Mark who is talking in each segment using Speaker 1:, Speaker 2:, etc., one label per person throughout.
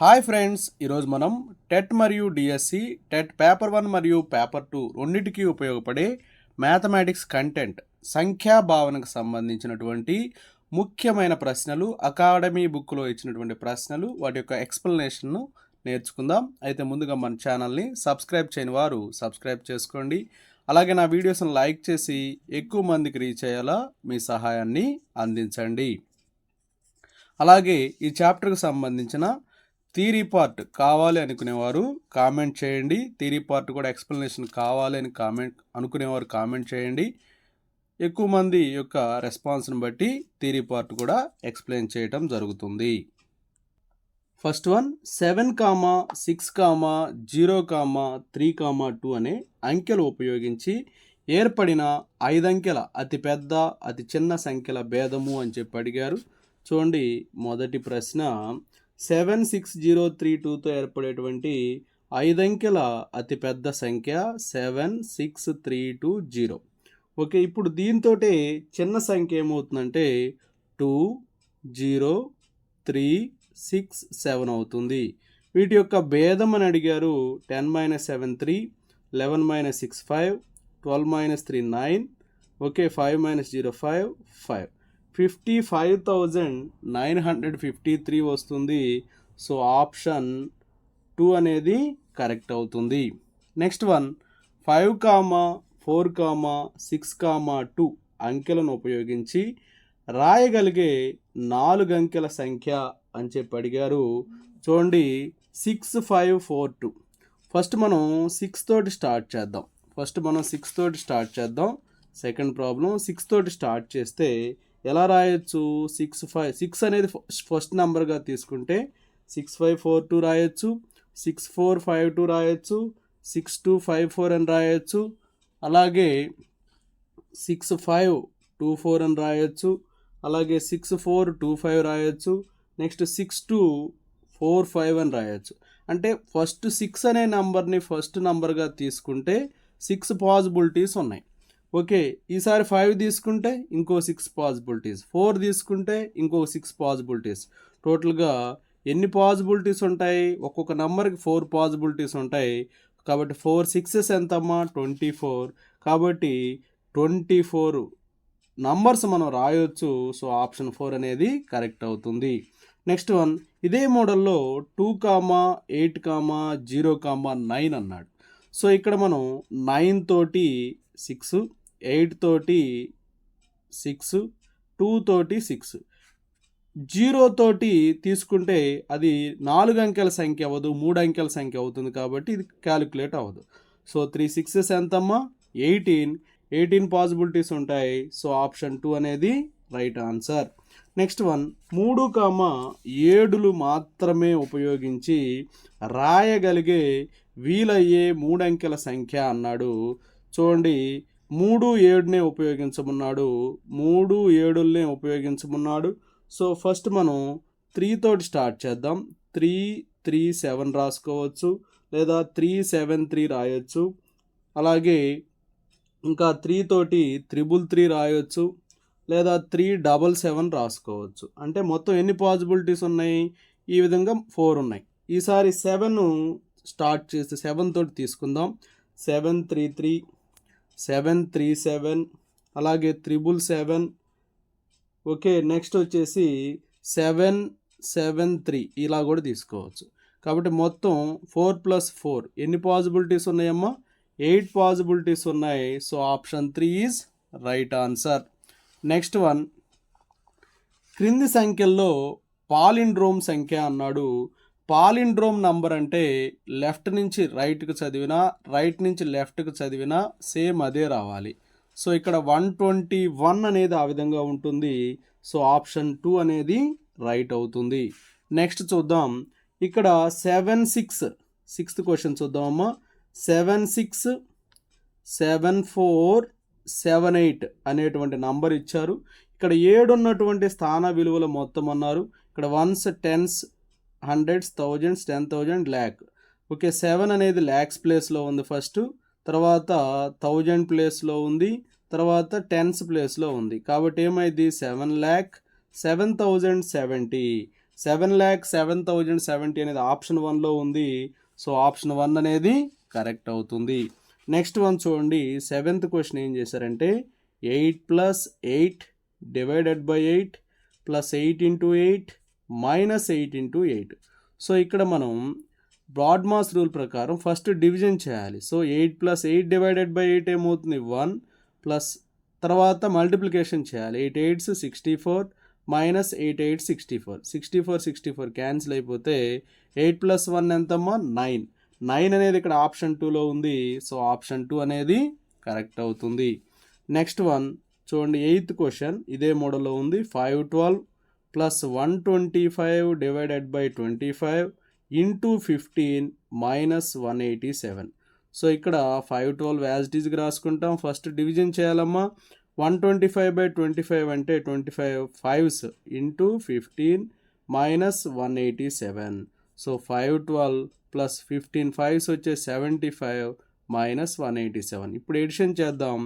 Speaker 1: Hi friends ఈరోజు మనం TET మరియు డిఎస్సి టెట్ పేపర్ వన్ మరియు పేపర్ టూ రెండింటికి ఉపయోగపడే మ్యాథమెటిక్స్ కంటెంట్ సంఖ్యా భావనకు సంబంధించినటువంటి ముఖ్యమైన ప్రశ్నలు అకాడమీ బుక్లో ఇచ్చినటువంటి ప్రశ్నలు వాటి యొక్క ఎక్స్ప్లెనేషన్ను నేర్చుకుందాం. అయితే ముందుగా మన ఛానల్ని సబ్స్క్రైబ్ చేయని వారు సబ్స్క్రైబ్ చేసుకోండి. అలాగే నా వీడియోస్ని లైక్ చేసి ఎక్కువ మందికి రీచ్ అయ్యేలా మీ సహాయాన్ని అందించండి. అలాగే ఈ చాప్టర్కి సంబంధించిన థీరీ పార్ట్ కావాలి అనుకునేవారు కామెంట్ చేయండి. థీరీ పార్ట్ కూడా ఎక్స్ప్లెనేషన్ కావాలి అని కామెంట్ అనుకునేవారు కామెంట్ చేయండి. ఎక్కువ మంది యొక్క రెస్పాన్స్ని బట్టి థీరీ పార్ట్ కూడా ఎక్స్ప్లెయిన్ చేయటం జరుగుతుంది. First one seven comma six comma zero comma three comma two అనే అంకెలు ఉపయోగించి ఏర్పడిన ఐదంకెల అతి పెద్ద అతి చిన్న సంఖ్యల భేదము అని చెప్పి అడిగారు. చూడండి మొదటి ప్రశ్న సెవెన్ సిక్స్ జీరో త్రీ టూతో ఏర్పడేటువంటి ఐదంకెల అతిపెద్ద సంఖ్య seven six three two zero okay ఇప్పుడు దీంతో చిన్న సంఖ్య ఏమవుతుందంటే two zero three six seven అవుతుంది. వీటి యొక్క భేదం అని అడిగారు ten minus seven three eleven minus six five twelve minus three nine okay five minus zero five five fifty five thousand nine hundred fifty three వస్తుంది. సో ఆప్షన్ టూ అనేది correct అవుతుంది. Next one five comma four comma six comma two అంకెలను ఉపయోగించి రాయగలిగే నాలుగు అంకెల సంఖ్య అని చెప్పి అడిగారు. చూడండి six five four two. First మనం సిక్స్ తోటి స్టార్ట్ చేద్దాం. ఫస్ట్ మనం సిక్స్ తోటి స్టార్ట్ చేద్దాం. సెకండ్ ప్రాబ్లం సిక్స్ తోటి స్టార్ట్ చేస్తే ఎలా రాయొచ్చు? సిక్స్ ఫైవ్ సిక్స్ అనేది ఫస్ట్ నెంబర్గా తీసుకుంటే సిక్స్ ఫైవ్ ఫోర్ టూ రాయొచ్చు సిక్స్ ఫోర్ ఫైవ్ టూ రాయొచ్చు సిక్స్ టూ ఫైవ్ ఫోర్ అని రాయొచ్చు అలాగే సిక్స్ ఫైవ్ టూ ఫోర్ అని రాయొచ్చు అలాగే సిక్స్ ఫోర్ టూ ఫైవ్ రాయొచ్చు next six two four five అని రాయొచ్చు. అంటే ఫస్ట్ సిక్స్ అనే నెంబర్ని ఫస్ట్ నెంబర్గా తీసుకుంటే సిక్స్ పాసిబిలిటీస్ ఉన్నాయి. ఓకే ఈసారి ఫైవ్ తీసుకుంటే ఇంకో సిక్స్ పాసిబిలిటీస్ ఫోర్ తీసుకుంటే ఇంకో సిక్స్ పాసిబిలిటీస్ టోటల్గా ఎన్ని పాసిబిలిటీస్ ఉంటాయి? ఒక్కొక్క నెంబర్కి ఫోర్ పాసిబిలిటీస్ ఉంటాయి. కాబట్టి ఫోర్ సిక్సెస్ ఎంతమ్మా? ట్వంటీ ఫోర్ కాబట్టి ట్వంటీ ఫోర్ నంబర్స్ మనం రాయొచ్చు. సో ఆప్షన్ ఫోర్ అనేది కరెక్ట్ అవుతుంది. నెక్స్ట్ వన్ ఇదే మోడల్లో two comma eight comma zero comma nine అన్నాడు. సో ఇక్కడ మనం నైన్ తోటి సిక్స్ ఎయిట్ తోటి సిక్స్ టూ తోటి సిక్స్. జీరో తోటి తీసుకుంటే అది నాలుగు అంకెల సంఖ్య అవ్వదు మూడు అంకెల సంఖ్య అవుతుంది కాబట్టి ఇది క్యాలిక్యులేట్ అవ్వదు. సో త్రీ సిక్సెస్ ఎంతమ్మా? ఎయిటీన్. ఎయిటీన్ పాసిబిలిటీస్ ఉంటాయి. సో ఆప్షన్ టూ అనేది రైట్ ఆన్సర్. Next one. మూడు కామ ఏడులు మాత్రమే ఉపయోగించి రాయగలిగే వీలయ్యే మూడంకెల సంఖ్య అన్నాడు. చూడండి మూడు ఏడునే ఉపయోగించమన్నాడు. మూడు ఏడుల్నే ఉపయోగించమన్నాడు. సో ఫస్ట్ మనం త్రీ తోటి స్టార్ట్ చేద్దాం. త్రీ త్రీ సెవెన్ రాసుకోవచ్చు. లేదా త్రీ సెవెన్ త్రీ రాయొచ్చు. అలాగే ఇంకా త్రీ తోటి త్రిబుల్ త్రీ రాయొచ్చు. లేదా త్రీ డబల్ సెవెన్ రాసుకోవచ్చు. అంటే మొత్తం ఎన్ని పాసిబిలిటీస్ ఉన్నాయి? ఈ విధంగా ఫోర్ ఉన్నాయి. ఈసారి సెవెన్ స్టార్ట్ చేస్తే సెవెన్ తోటి తీసుకుందాం. Seven three three seven three seven అలాగే త్రిబుల్ సెవెన్. ఓకే నెక్స్ట్ వచ్చేసి సెవెన్ సెవెన్ త్రీ ఇలా కూడా తీసుకోవచ్చు. కాబట్టి మొత్తం ఫోర్ ప్లస్ ఫోర్ ఎన్ని పాసిబిలిటీస్ ఉన్నాయమ్మా? ఎయిట్ పాసిబిలిటీస్ ఉన్నాయి. So option three is right answer. Next one క్రింది సంఖ్యల్లో పాలిండ్రోమ్ సంఖ్య అన్నాడు. పాలిండ్రోమ్ నంబర్ అంటే లెఫ్ట్ నుంచి రైట్కి చదివినా రైట్ నుంచి లెఫ్ట్కి చదివినా సేమ్ అదే రావాలి. సో ఇక్కడ వన్ ట్వంటీ వన్ అనేది ఆ విధంగా ఉంటుంది. సో ఆప్షన్ టూ అనేది రైట్ అవుతుంది. నెక్స్ట్ చూద్దాం. ఇక్కడ seven six sixth question చూద్దామమ్మా seven six seven four seven eight అనేటువంటి నంబర్ ఇచ్చారు. ఇక్కడ ఏడు ఉన్నటువంటి స్థాన విలువల మొత్తం అన్నారు. ఇక్కడ ones tens hundreds thousands ten thousand lakh. Okay seven అనేది ల్యాక్స్ ప్లేస్లో ఉంది ఫస్ట్. తర్వాత థౌజండ్ ప్లేస్లో ఉంది. తర్వాత టెన్స్ ప్లేస్లో ఉంది. కాబట్టి ఏమైంది? Seven lakh seven thousand seventy. Seven lakh seven thousand seventy అనేది ఆప్షన్ వన్లో ఉంది. సో ఆప్షన్ వన్ అనేది కరెక్ట్ అవుతుంది. నెక్స్ట్ వన్ చూడండి. సెవెంత్ క్వశ్చన్ ఏం చేశారంటే eight plus eight divided by eight plus eight into eight minus eight into eight so ఇక్కడ మనం బ్రాడ్ మాస్ రూల్ ప్రకారం ఫస్ట్ డివిజన్ చేయాలి. So eight plus eight divided by eight ఏమవుతుంది? One plus తర్వాత multiplication చేయాలి. Eight eights sixty four minus eight eight sixty four sixty four sixty four cancel అయిపోతే eight plus one ఎంతమ్మా? Nine nine అనేది ఇక్కడ option టూలో ఉంది. సో ఆప్షన్ టూ అనేది కరెక్ట్ అవుతుంది. నెక్స్ట్ వన్ చూడండి ఎయిత్ క్వశ్చన్ ఇదే మోడల్లో ఉంది. Five twelve plus one twenty five divided by twenty five into fifteen minus one eighty seven. So ఇక్కడ ఫైవ్ ట్వెల్వ్ యాజ్ ఇట్ రాసుకుంటాం. ఫస్ట్ డివిజన్ చేయాలమ్మా. One twenty five by twenty five అంటే twenty five fives into fifteen minus one eighty seven. So five twelve plus fifteen fives వచ్చే seventy five minus one eighty seven. ఇప్పుడు addition చేద్దాం.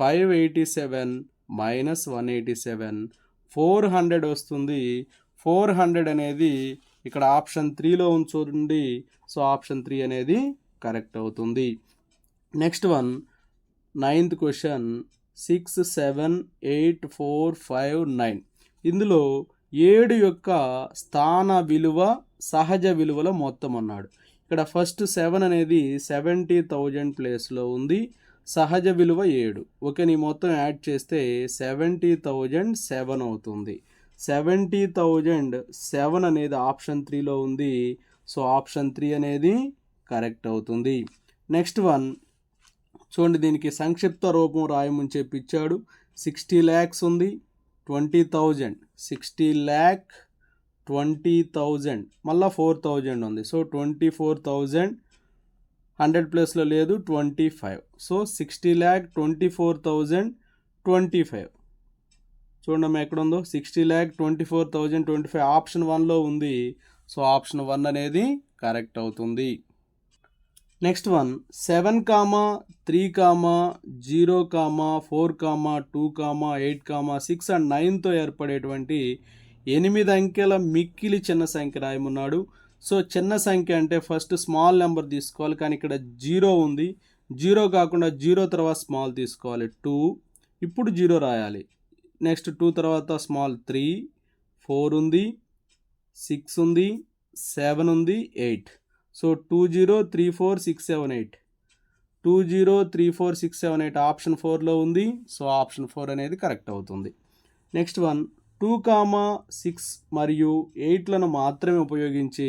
Speaker 1: Five eighty seven minus one eighty seven. Four hundred వస్తుంది. Four hundred అనేది ఇక్కడ option త్రీలో ఉంచుండి. So option three అనేది correct అవుతుంది. Next one ninth question six seven eight four five nine. ఇందులో ఏడు యొక్క స్థాన విలువ సహజ విలువల మొత్తం అన్నాడు. ఇక్కడ ఫస్ట్ సెవెన్ అనేది సెవెంటీ థౌజండ్ ప్లేస్లో ఉంది. సహజ విలువ ఏడు. ఓకే నీ మొత్తం యాడ్ చేస్తే సెవెంటీ థౌజండ్ సెవెన్ అవుతుంది. సెవెంటీ థౌజండ్ సెవెన్ అనేది ఆప్షన్ త్రీలో ఉంది. సో ఆప్షన్ త్రీ అనేది కరెక్ట్ అవుతుంది. Next one. చూడండి దీనికి సంక్షిప్త రూపం రాయమని చెప్పి ఇచ్చాడు సిక్స్టీ ల్యాక్స్ ఉంది. Twenty thousand. Sixty lakh twenty thousand. మళ్ళీ ఫోర్ థౌజండ్ ఉంది. So twenty four thousand hundred ప్లస్లో లేదు twenty five. So sixty lakh twenty four thousand twenty five. చూడమ్మా ఎక్కడ ఉందో sixty lakh twenty four thousand twenty five. Option వన్లో ఉంది. So option one అనేది కరెక్ట్ అవుతుంది. Next one. Seven comma three comma zero comma four comma two comma eight comma six and నైన్తో ఏర్పడేటువంటి ఎనిమిది అంకెల మిక్కిలి చిన్న సంఖ్య రాయమన్నాడు. సో చిన్న సంఖ్య అంటే ఫస్ట్ స్మాల్ నెంబర్ తీసుకోవాలి కానీ ఇక్కడ జీరో ఉంది. జీరో కాకుండా జీరో తర్వాత స్మాల్ తీసుకోవాలి. టూ. ఇప్పుడు జీరో రాయాలి. నెక్స్ట్ టూ తర్వాత స్మాల్ త్రీ. ఫోర్ ఉంది. సిక్స్ ఉంది. సెవెన్ ఉంది. Eight. So two zero three four six seven eight. Two zero three four six seven eight option ఫోర్లో ఉంది. సో ఆప్షన్ ఫోర్ అనేది కరెక్ట్ అవుతుంది. Next one. Two comma six మరియు ఎయిట్లను మాత్రమే ఉపయోగించి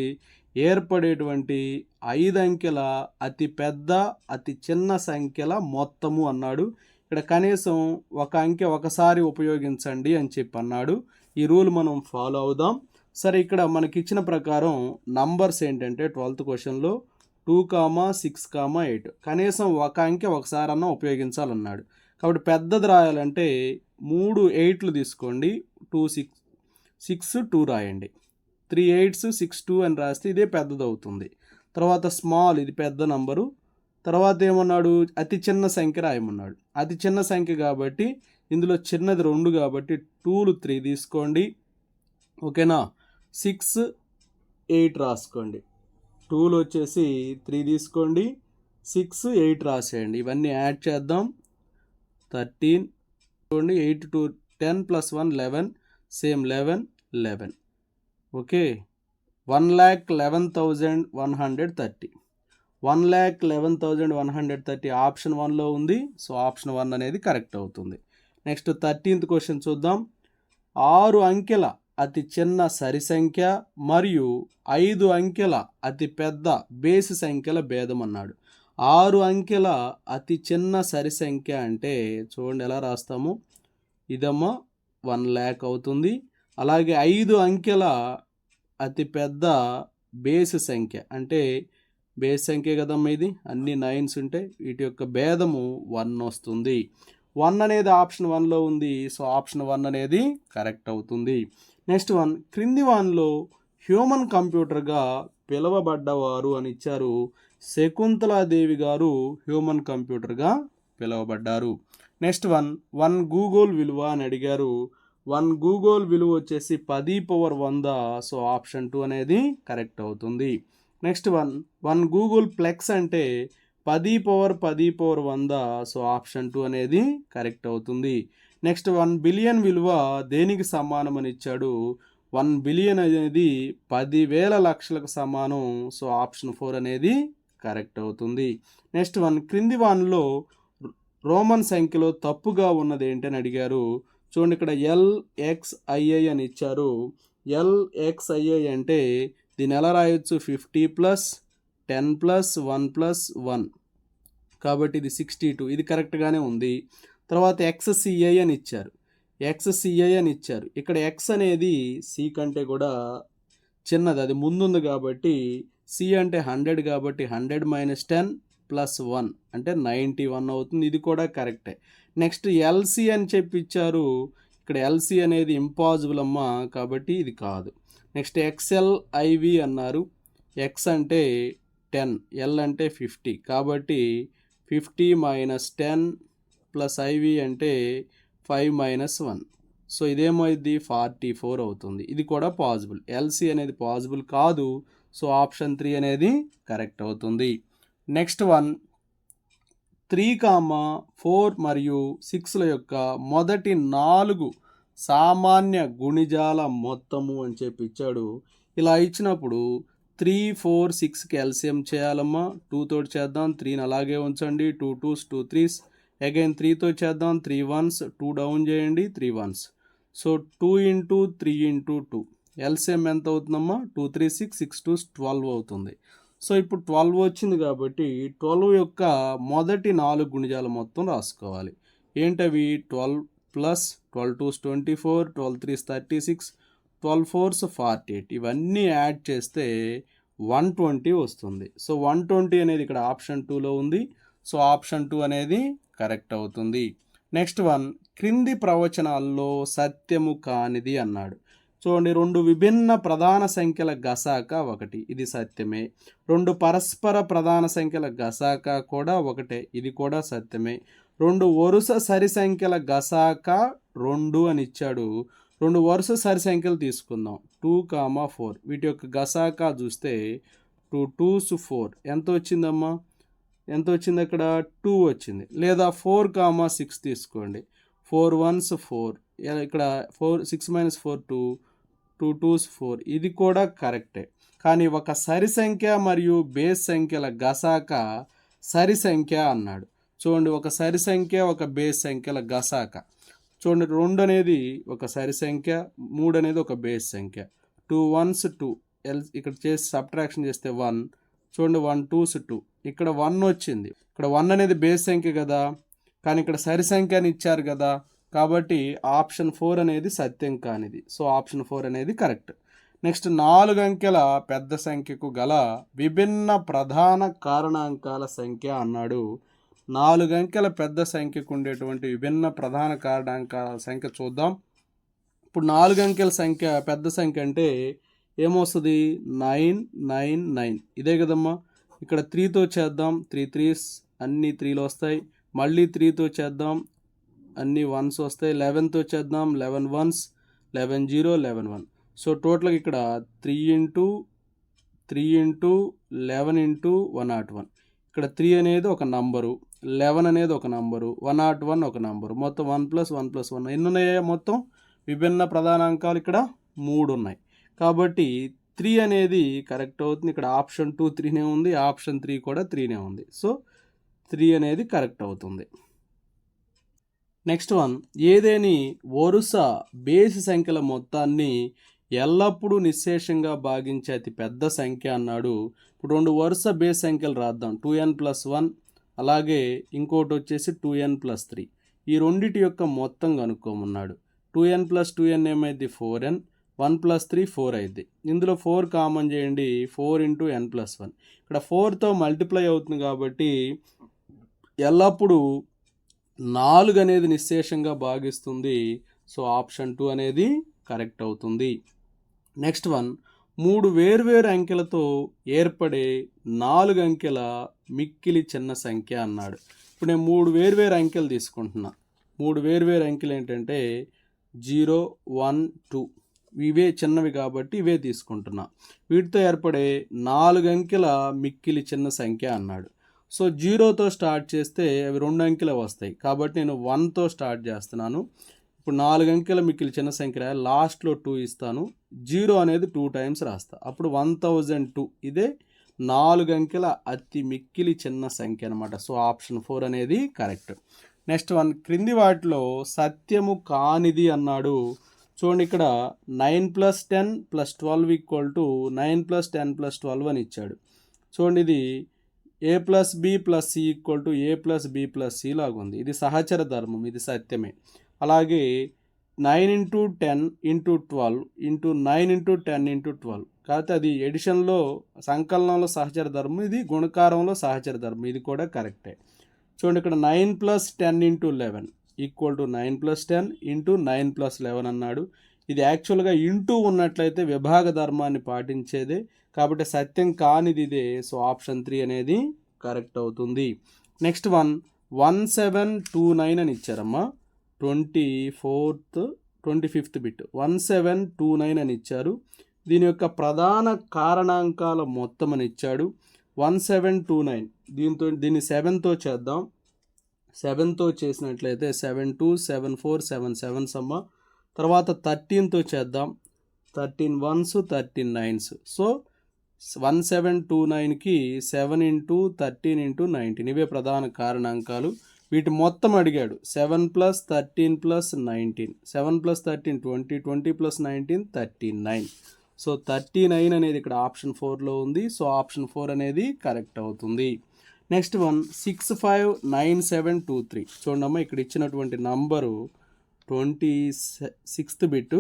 Speaker 1: ఏర్పడేటువంటి ఐదు అంకెల అతి పెద్ద అతి చిన్న సంఖ్యల మొత్తము అన్నాడు. ఇక్కడ కనీసం ఒక అంకె ఒకసారి ఉపయోగించండి అని చెప్పి అన్నాడు. ఈ రూల్ మనం ఫాలో అవుదాం. సరే ఇక్కడ మనకి ఇచ్చిన ప్రకారం నంబర్స్ ఏంటంటే ట్వెల్త్ క్వశ్చన్లో two comma six comma eight. కనీసం ఒక అంకె ఒకసారన్నా ఉపయోగించాలన్నాడు. కాబట్టి పెద్దది రాయాలంటే మూడు ఎయిట్లు తీసుకోండి. టూ సిక్స్ సిక్స్ టూ రాయండి. త్రీ ఎయిట్స్ సిక్స్ టూ అని రాస్తే ఇదే పెద్దది అవుతుంది తర్వాత స్మాల్ ఇది పెద్ద నంబరు. తర్వాత ఏమన్నాడు? అతి చిన్న సంఖ్య రాయమన్నాడు. అతి చిన్న సంఖ్య కాబట్టి ఇందులో చిన్నది రెండు కాబట్టి టూలు త్రీ తీసుకోండి. ఓకేనా? సిక్స్ ఎయిట్ రాసుకోండి. టూలు వచ్చేసి త్రీ తీసుకోండి. సిక్స్ ఎయిట్ రాసేయండి. ఇవన్నీ యాడ్ చేద్దాం. థర్టీన్ చూడండి eight two ten plus one eleven. Same eleven eleven. Okay? One lakh eleven thousand one hundred thirty. One lakh eleven thousand one hundred thirty option వన్లో ఉంది. సో ఆప్షన్ వన్ అనేది correct అవుతుంది. Next thirteenth question చూద్దాం. ఆరు అంకెల అతి చిన్న సరి సంఖ్య మరియు ఐదు అంకెల అతి పెద్ద బేసి సంఖ్యల భేదం అన్నాడు. ఆరు అంకెల అతి చిన్న సరి సంఖ్య అంటే చూడండి ఎలా రాస్తాము. ఇదమ్మా వన్ ల్యాక్ అవుతుంది. అలాగే ఐదు అంకెల అతి పెద్ద బేస్ సంఖ్య అంటే బేస్ సంఖ్య కదమ్మా ఇది. అన్ని నైన్స్ ఉంటాయి వీటి యొక్క భేదము వన్ వస్తుంది. వన్ అనేది ఆప్షన్ వన్లో ఉంది. సో ఆప్షన్ వన్ అనేది కరెక్ట్ అవుతుంది. నెక్స్ట్ వన్ క్రింది వన్లో హ్యూమన్ కంప్యూటర్గా పిలువబడ్డవారు అని ఇచ్చారు. శకుంతలాదేవి గారు హ్యూమన్ కంప్యూటర్గా పిలువబడ్డారు. నెక్స్ట్ వన్ వన్ గూగుల్ విలువ అని అడిగారు. వన్ గూగుల్ విలువ వచ్చేసి పది పవర్ వంద సో ఆప్షన్ టూ అనేది కరెక్ట్ అవుతుంది. Next one one googolplex అంటే పది పవర్ పది పవర్ వంద సో ఆప్షన్ టూ అనేది కరెక్ట్ అవుతుంది. నెక్స్ట్ వన్ బిలియన్ విలువ దేనికి సమానం అని ఇచ్చాడు? వన్ బిలియన్ అనేది పదివేల లక్షలకు సమానం సో ఆప్షన్ ఫోర్ అనేది కరెక్ట్ అవుతుంది. నెక్స్ట్ వన్ క్రింది వాన్లో రోమన్ సంఖ్యలో తప్పుగా ఉన్నది ఏంటని అడిగారు. చూడండి ఇక్కడ ఎల్ఎక్స్ఐఐ అని ఇచ్చారు. ఎల్ఎక్స్ఐఐ అంటే దీన్ని ఎలా రాయొచ్చు? Fifty plus ten plus one plus one కాబట్టి ఇది సిక్స్టీ టూ ఇది కరెక్ట్గానే ఉంది. తర్వాత ఎక్స్సిఐ అని ఇచ్చారు. ఎక్స్సిఐ అని ఇచ్చారు. ఇక్కడ ఎక్స్ అనేది సి కంటే కూడా చిన్నది. అది ముందుంది కాబట్టి సి అంటే హండ్రెడ్ కాబట్టి hundred minus ten plus one అంటే నైంటీ వన్ అవుతుంది. ఇది కూడా కరెక్టే నెక్స్ట్ ఎల్సి అని చెప్పి ఇచ్చారు. ఇక్కడ ఎల్సి అనేది ఇంపాసిబుల్ అమ్మా కాబట్టి ఇది కాదు. నెక్స్ట్ ఎక్స్ఎల్ ఐవి అన్నారు. ఎక్స్ అంటే టెన్ ఎల్ అంటే ఫిఫ్టీ కాబట్టి fifty minus ten plus IV అంటే ఫైవ్ మైనస్ వన్ సో ఇదేమైంది ఫార్టీ ఫోర్ అవుతుంది. ఇది కూడా పాసిబుల్ ఎల్సి అనేది పాసిబుల్ కాదు. సో ఆప్షన్ త్రీ అనేది కరెక్ట్ అవుతుంది. Next one three comma four మరియు సిక్స్ల యొక్క మొదటి నాలుగు సామాన్య గుణిజాల మొత్తము అని చెప్పి ఇచ్చాడు. ఇలా ఇచ్చినప్పుడు త్రీ ఫోర్ సిక్స్కి ఎల్సిఎం చేయాలమ్మా. టూ తోటి చేద్దాం. త్రీని అలాగే ఉంచండి. Two twos two threes. Again త్రీతో చేద్దాం. త్రీ వన్స్ టూ డౌన్ చేయండి. Three ones. So two into three into two. LCM ఎంత అవుతుందమ్మా? Two three six six two twelve అవుతుంది. సో ఇప్పుడు ట్వెల్వ్ వచ్చింది కాబట్టి ట్వెల్వ్ యొక్క మొదటి నాలుగు గుణిజాలు మొత్తం రాసుకోవాలి. ఏంటవి? Twelve plus twelve twos twenty four twelve threes thirty six twelve fours forty eight. ఇవన్నీ యాడ్ చేస్తే వన్ ట్వంటీ వస్తుంది. సో వన్ ట్వంటీ అనేది ఇక్కడ ఆప్షన్ టూలో ఉంది. సో ఆప్షన్ టూ అనేది కరెక్ట్ అవుతుంది. నెక్స్ట్ వన్ క్రింది ప్రవచనాల్లో సత్యము కానిది అన్నాడు. చూడండి రెండు విభిన్న ప్రధాన సంఖ్యల గసాక ఒకటి ఇది సత్యమే. రెండు పరస్పర ప్రధాన సంఖ్యల గసాక కూడా ఒకటే ఇది కూడా సత్యమే. రెండు వరుస సరి సంఖ్యల గసాక రెండు అని ఇచ్చాడు. రెండు వరుస సరి సంఖ్యలు తీసుకుందాం. Two comma four. వీటి యొక్క గసాక చూస్తే టూ టూస్ ఫోర్. ఎంత వచ్చిందమ్మా? ఎంత వచ్చింది అక్కడ? టూ వచ్చింది. లేదా ఫోర్ కామా సిక్స్ తీసుకోండి. Four ones four. ఇక్కడ four six minus four two. Two twos four. ఇది కూడా కరెక్టే. కానీ ఒక సరి సంఖ్య మరియు బేస్ సంఖ్యల గసాక సరి సంఖ్య అన్నాడు. చూడండి ఒక సరి సంఖ్య ఒక బేస్ సంఖ్యల గసాక. చూడండి రెండు అనేది ఒక సరి సంఖ్య మూడు అనేది ఒక బేస్ సంఖ్య. Two ones two. ఎల్ ఇక్కడ చేసి సబ్ట్రాక్షన్ చేస్తే వన్. చూడండి వన్ టూస్ టూ. ఇక్కడ వన్ వచ్చింది. ఇక్కడ వన్ అనేది బేస్ సంఖ్య కదా. కానీ ఇక్కడ సరి సంఖ్య అని ఇచ్చారు కదా. కాబట్టి ఆప్షన్ ఫోర్ అనేది సత్యం కానిది. సో ఆప్షన్ ఫోర్ అనేది కరెక్ట్. నెక్స్ట్ నాలుగు అంకెల పెద్ద సంఖ్యకు గల విభిన్న ప్రధాన కారణాంకాల సంఖ్య అన్నాడు. నాలుగు అంకెల పెద్ద సంఖ్యకు ఉండేటువంటి విభిన్న ప్రధాన కారణాంకాల సంఖ్య చూద్దాం. ఇప్పుడు నాలుగు అంకెల సంఖ్య పెద్ద సంఖ్య అంటే ఏమొస్తుంది? Nine nine nine. ఇదే కదమ్మా. ఇక్కడ త్రీతో చేద్దాం. త్రీ త్రీస్ అన్ని త్రీలు వస్తాయి. మళ్ళీ త్రీతో చేద్దాం. అన్ని వన్స్ వస్తాయి. లెవెన్తో చేద్దాం eleven ones eleven zero eleven one so టోటల్గా ఇక్కడ three into three into eleven into one not one ఇక్కడ త్రీ అనేది ఒక నంబరు లెవెన్ అనేది ఒక నంబరు వన్ నాట్ వన్ ఒక నంబరు మొత్తం one plus one plus one ఎన్ని ఉన్నాయా మొత్తం? విభిన్న ప్రధాన అంకాలు ఇక్కడ మూడు ఉన్నాయి. కాబట్టి త్రీ అనేది కరెక్ట్ అవుతుంది. ఇక్కడ ఆప్షన్ టూ త్రీనే ఉంది. ఆప్షన్ త్రీ కూడా త్రీనే ఉంది. సో త్రీ అనేది కరెక్ట్ అవుతుంది. నెక్స్ట్ వన్ ఏదేని వరుస బేసి సంఖ్యల మొత్తాన్ని ఎల్లప్పుడూ నిశ్శేషంగా భాగించే అతి పెద్ద సంఖ్య అన్నాడు. ఇప్పుడు రెండు వరుస బేస్ సంఖ్యలు రాద్దాం. టూ ఎన్ ప్లస్ వన్ అలాగే ఇంకోటి వచ్చేసి టూ ఎన్ ప్లస్ త్రీ ఈ రెండిటి యొక్క మొత్తం కనుక్కోమన్నాడు. Two N plus two N ఏమైంది? Four N one plus three four అయింది. ఇందులో ఫోర్ కామన్ చేయండి. Four into N plus one ఇక్కడ ఫోర్తో మల్టిప్లై అవుతుంది కాబట్టి ఎల్లప్పుడూ నాలుగు అనేది నిశ్శేషంగా భాగిస్తుంది. సో ఆప్షన్ టూ అనేది కరెక్ట్ అవుతుంది. నెక్స్ట్ వన్ మూడు వేర్వేరు అంకెలతో ఏర్పడే నాలుగు అంకెల మిక్కిలి చిన్న సంఖ్య అన్నాడు. ఇప్పుడు నేను మూడు వేర్వేరు అంకెలు తీసుకుంటున్నా. మూడు వేర్వేరు అంకెలు ఏంటంటే జీరో వన్ టూ. ఇవే చిన్నవి కాబట్టి ఇవే తీసుకుంటున్నా. వీటితో ఏర్పడే నాలుగు అంకెల మిక్కిలి చిన్న సంఖ్య అన్నాడు. సో జీరోతో స్టార్ట్ చేస్తే అవి రెండు అంకెలు వస్తాయి. కాబట్టి నేను వన్తో స్టార్ట్ చేస్తున్నాను. ఇప్పుడు నాలుగు అంకెల మిక్కిలి చిన్న సంఖ్య లాస్ట్లో టూ ఇస్తాను. జీరో అనేది టూ టైమ్స్ రాస్తా. అప్పుడు వన్ థౌజండ్ టూ. ఇదే నాలుగు అంకెల అతి మిక్కిలి చిన్న సంఖ్య అనమాట సో ఆప్షన్ ఫోర్ అనేది కరెక్ట్. నెక్స్ట్ వన్ క్రింది వాటిలో సత్యము కానిది అన్నాడు. చూడండి ఇక్కడ nine plus ten plus twelve equal to nine plus ten plus twelve అని ఇచ్చాడు. చూడండి ఇది A plus B plus C equal to A plus B plus C లాగా ఉంది. ఇది సహచర ధర్మం ఇది సత్యమే. అలాగే nine into ten into twelve into nine into ten into twelve కాకపోతే అది ఎడిషన్లో సంకలనంలో సహచర ధర్మం ఇది గుణకారంలో సహచర ధర్మం ఇది కూడా కరెక్టే చూడండి ఇక్కడ nine plus ten into eleven equal to nine plus ten into nine plus eleven అన్నాడు. ఇది యాక్చువల్గా ఇంటూ ఉన్నట్లయితే విభాగ ధర్మాన్ని పాటించేదే. కాబట్టి సత్యం కానిది ఇదే సో ఆప్షన్ త్రీ అనేది కరెక్ట్ అవుతుంది. Next one one seven two nine అని ఇచ్చారమ్మా. Twenty fourth twenty fifth bit. One seven two nine అని ఇచ్చారు. దీని యొక్క ప్రధాన కారణాంకాల మొత్తం అని ఇచ్చాడు. One seven two nine. దీంతో దీన్ని సెవెన్తో చేద్దాం. సెవెన్తో చేసినట్లయితే seven two seven four seven sevens అమ్మ. తర్వాత థర్టీన్తో చేద్దాం. Thirteen ones thirteen nines. So one seven two నైన్కి seven into thirteen into nineteen ఇవే ప్రధాన కారణాంకాలు. వీటి మొత్తం అడిగాడు. Seven plus thirteen plus nineteen seven plus thirteen twenty twenty plus nineteen thirty nine so thirty nine అనేది ఇక్కడ ఆప్షన్ ఫోర్లో ఉంది. సో ఆప్షన్ ఫోర్ అనేది కరెక్ట్ అవుతుంది. Next one six five nine seven two three చూడమ్మా ఇక్కడ ఇచ్చినటువంటి number twenty sixth bit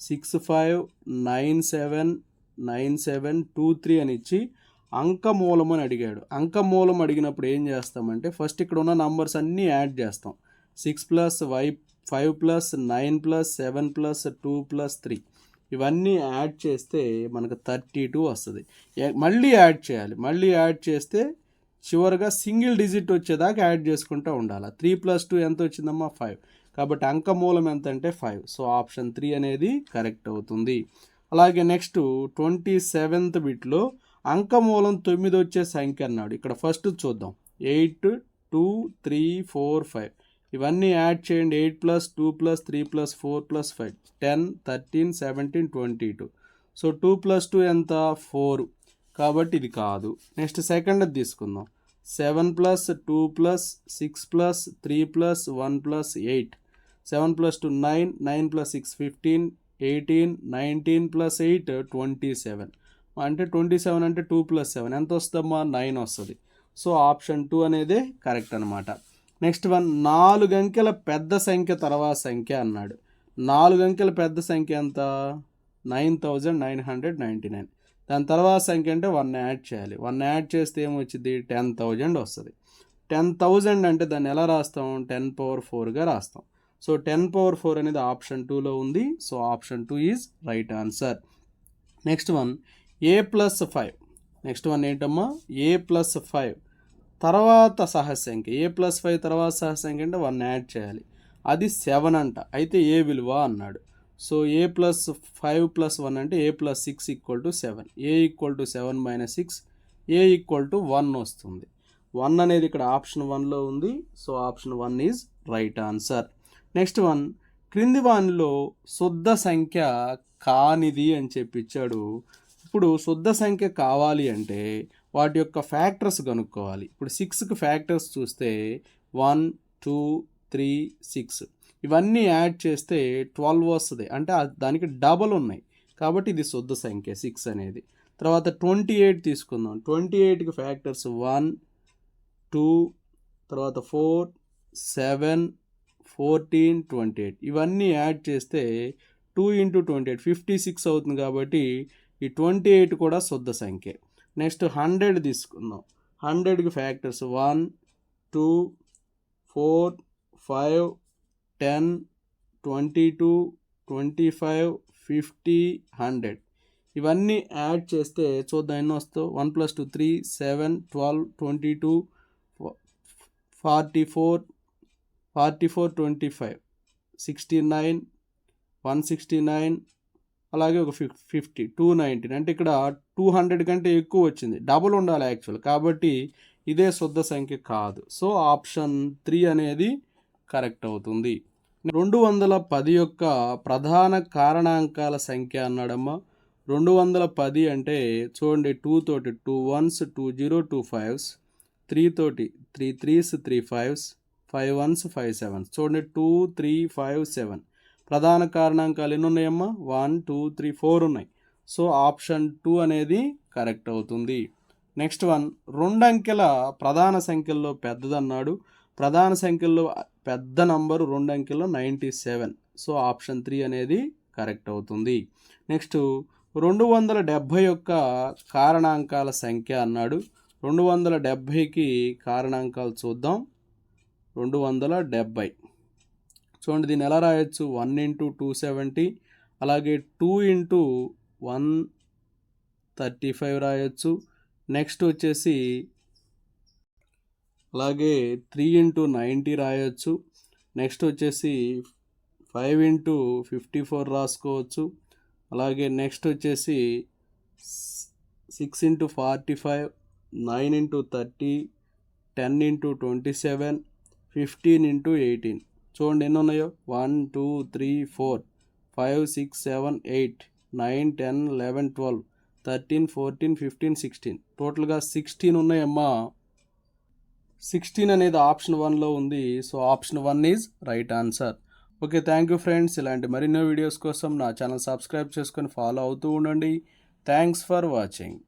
Speaker 1: six five nine seven nine seven two three అని ఇచ్చి అంకమూలం అని అడిగాడు. అంకమూలం అడిగినప్పుడు ఏం చేస్తామంటే ఫస్ట్ ఇక్కడ ఉన్న నంబర్స్ అన్నీ యాడ్ చేస్తాం. Six plus Y five plus nine plus seven plus two plus three ఇవన్నీ యాడ్ చేస్తే మనకు థర్టీ టూ వస్తుంది మళ్ళీ యాడ్ చేయాలి. మళ్ళీ యాడ్ చేస్తే చివరిగా సింగిల్ డిజిట్ వచ్చేదాకా యాడ్ చేసుకుంటూ ఉండాలి. త్రీ ప్లస్ టూ ఎంత వచ్చిందమ్మా? ఫైవ్ కాబట్టి అంకమూలం ఎంత అంటే ఫైవ్ సో ఆప్షన్ త్రీ అనేది కరెక్ట్ అవుతుంది. అలాగే నెక్స్ట్ ట్వంటీ సెవెంత్ బిట్లో అంకమూలం తొమ్మిది వచ్చే సంఖ్య అన్నాడు. ఇక్కడ ఫస్ట్ చూద్దాం. Eight two three four five. ఇవన్నీ యాడ్ చేయండి. Eight plus two plus three plus four plus five. Ten thirteen seventeen twenty two so two plus two ఎంత? ఫోర్. కాబట్టి ఇది కాదు. నెక్స్ట్ సెకండ్ తీసుకుందాం. Seven plus two plus six plus three plus one plus eight. Seven plus two nine. Nine plus six fifteen. Eighteen nineteen plus eight twenty seven. అంటే twenty seven అంటే two plus seven. ఎంత వస్తుందమ్మా? Nine వస్తుంది. So option two అనేది correct అనమాట next one నాలుగు అంకెల పెద్ద సంఖ్య తర్వాత సంఖ్య అన్నాడు. నాలుగు అంకెల పెద్ద సంఖ్య ఎంత? Nine thousand nine hundred ninety nine. దాని తర్వాత సంఖ్య అంటే వన్ యాడ్ చేయాలి. వన్ యాడ్ చేస్తే ఏమొచ్చింది టెన్ థౌజండ్ వస్తుంది. టెన్ థౌజండ్ అంటే దాన్ని ఎలా రాస్తాం? టెన్ పవర్ ఫోర్గా రాస్తాం. సో టెన్ పవర్ ఫోర్ అనేది ఆప్షన్ టూలో ఉంది. So option two is right answer next one A plus five next one ఏంటమ్మా? ఏ ప్లస్ ఫైవ్ తర్వాత సహసంఖ్య. ఏ ప్లస్ ఫైవ్ తర్వాత సహసంఖ్య అంటే వన్ యాడ్ చేయాలి. అది సెవెన్ అంట. అయితే ఏ విలువ అన్నాడు. So A plus five plus one అంటే A plus six equal to seven A equal to seven minus six A equal to one వస్తుంది. వన్ అనేది ఇక్కడ ఆప్షన్ వన్లో ఉంది. So option one is right answer next one క్రింది వానిలో శుద్ధ సంఖ్య కానిది అని చెప్పి ఇచ్చాడు ఇప్పుడు శుద్ధ సంఖ్య కావాలి అంటే వాటి యొక్క ఫ్యాక్టర్స్ కనుక్కోవాలి. ఇప్పుడు సిక్స్కి ఫ్యాక్టర్స్ చూస్తే వన్ టూ త్రీ సిక్స్ ఇవన్నీ యాడ్ చేస్తే ట్వెల్వ్ వస్తుంది. అంటే దానికి డబల్ ఉన్నాయి. కాబట్టి ఇది శుద్ధ సంఖ్య సిక్స్ అనేది. తర్వాత ట్వంటీ ఎయిట్ తీసుకుందాం. ట్వంటీ ఎయిట్కి ఫ్యాక్టర్స్ వన్ టూ తర్వాత four seven fourteen twenty eight. ఇవన్నీ యాడ్ చేస్తే two into twenty eight fifty six అవుతుంది కాబట్టి ఈ ట్వంటీ ఎయిట్ కూడా శుద్ధ సంఖ్య. నెక్స్ట్ హండ్రెడ్ తీసుకుందాం. హండ్రెడ్కి factors one two four five ten twenty two twenty five fifty hundred. ఇవన్నీ యాడ్ చేస్తే చూద్దాం ఎన్నో వస్తావు one plus two three seven twelve twenty two forty four forty four twenty five. Sixty nine one sixty nine అలాగే ఒక ఫిఫ్ fifty two nineteen అంటే ఇక్కడ two hundred కంటే ఎక్కువ వచ్చింది. డబుల్ ఉండాలి యాక్చువల్. కాబట్టి ఇదే శుద్ధ సంఖ్య కాదు. సో ఆప్షన్ త్రీ అనేది కరెక్ట్ అవుతుంది. రెండు వందల పది యొక్క ప్రధాన కారణాంకాల సంఖ్య అన్నాడమ్మా. రెండు వందల పది అంటే చూడండి టూ తోటి two ones two zero two fives. Three తోటి three threes three fives. Five ones five sevens. చూడండి టూ త్రీ ఫైవ్ సెవెన్. ప్రధాన కారణాంకాలు ఎన్ని ఉన్నాయమ్మా వన్ టూ త్రీ ఫోర్ ఉన్నాయి. సో ఆప్షన్ టూ అనేది కరెక్ట్ అవుతుంది. నెక్స్ట్ వన్ రెండు అంకెల ప్రధాన సంఖ్యల్లో పెద్దదన్నాడు. ప్రధాన సంఖ్యల్లో పెద్ద నంబరు రెండు అంకెల్లో ninety seven. So option three అనేది కరెక్ట్ అవుతుంది. నెక్స్ట్ రెండు వందల డెబ్భై యొక్క కారణాంకాల సంఖ్య అన్నాడు. రెండు వందల డెబ్భైకి కారణాంకాలు చూద్దాం. రెండు వందల డెబ్బై చూడండి దీన్ని ఎలా రాయొచ్చు? వన్ ఇంటూ టూ సెవెంటీ అలాగే two into one thirty five రాయొచ్చు. నెక్స్ట్ వచ్చేసి అలాగే త్రీ ఇంటూ నైంటీ రాయొచ్చు. నెక్స్ట్ వచ్చేసి ఫైవ్ ఇంటూ ఫిఫ్టీ ఫోర్ రాసుకోవచ్చు. అలాగే నెక్స్ట్ వచ్చేసి six into forty five nine into thirty ten into twenty seven fifteen into eighteen. చూడండి ఎన్ని ఉన్నాయో one two three four five six seven eight nine ten eleven twelve thirteen fourteen fifteen sixteen. టోటల్గా sixteen ఉన్నాయమ్మా. Sixteen అనేది option వన్లో ఉంది. So option one is right answer. Okay thank you friends. ఇలాంటి మరిన్నో వీడియోస్ కోసం నా ఛానల్ సబ్స్క్రైబ్ చేసుకొని ఫాలో అవుతూ ఉండండి. Thanks for watching.